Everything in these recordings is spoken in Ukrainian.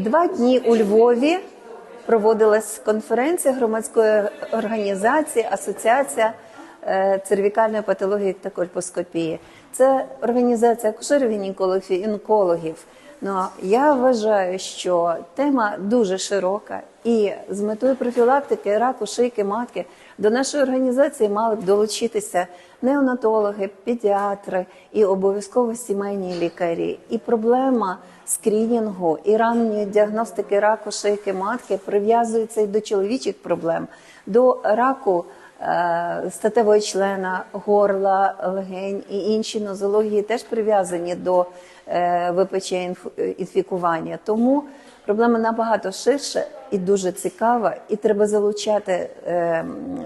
Два дні у Львові проводилась конференція громадської організації Асоціація е, цервікальної патології та кольпоскопії. Це організація акушерів, гінекологів і онкологів. Ну, я вважаю, що тема дуже широка, і з метою профілактики раку шийки матки до нашої організації мали б долучитися неонатологи, педіатри і обов'язково сімейні лікарі. І проблема скрінінгу і ранньої діагностики раку шийки матки прив'язується і до чоловічих проблем, до раку статевого члена, горла, легень і інші нозології теж прив'язані до е, ВПЧ інфікування. Тому проблема набагато ширша і дуже цікава, і треба залучати е,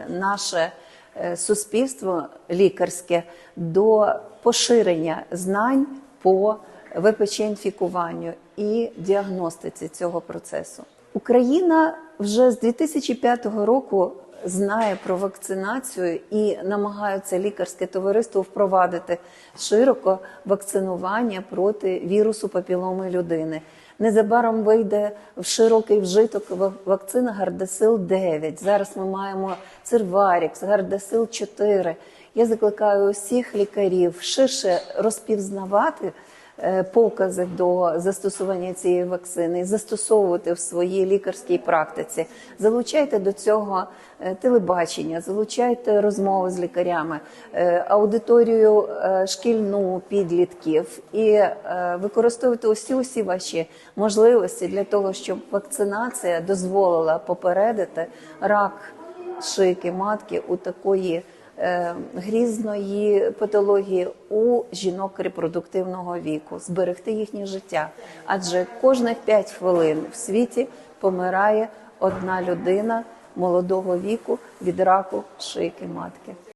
наше е, суспільство лікарське до поширення знань по ВПЧ інфікуванню і діагностиці цього процесу. Україна вже з 2005 року знає про вакцинацію і намагаються лікарське товариство впровадити широко вакцинування проти вірусу папіломи людини. Незабаром вийде в широкий вжиток вакцина Гардасил 9. Зараз ми маємо Цирварікс, Гардасил 4. Я закликаю усіх лікарів ширше розпізнавати покази до застосування цієї вакцини, застосовувати в своїй лікарській практиці. Залучайте до цього е, телебачення, залучайте розмови з лікарями, е, аудиторію е, шкільну підлітків і е, використовуйте усі усі ваші можливості для того, щоб вакцинація дозволила попередити рак шийки матки у такої е, грізної патології у жінок репродуктивного віку, зберегти їхнє життя. Адже кожних 5 хвилин в світі помирає одна людина молодого віку від раку шийки матки.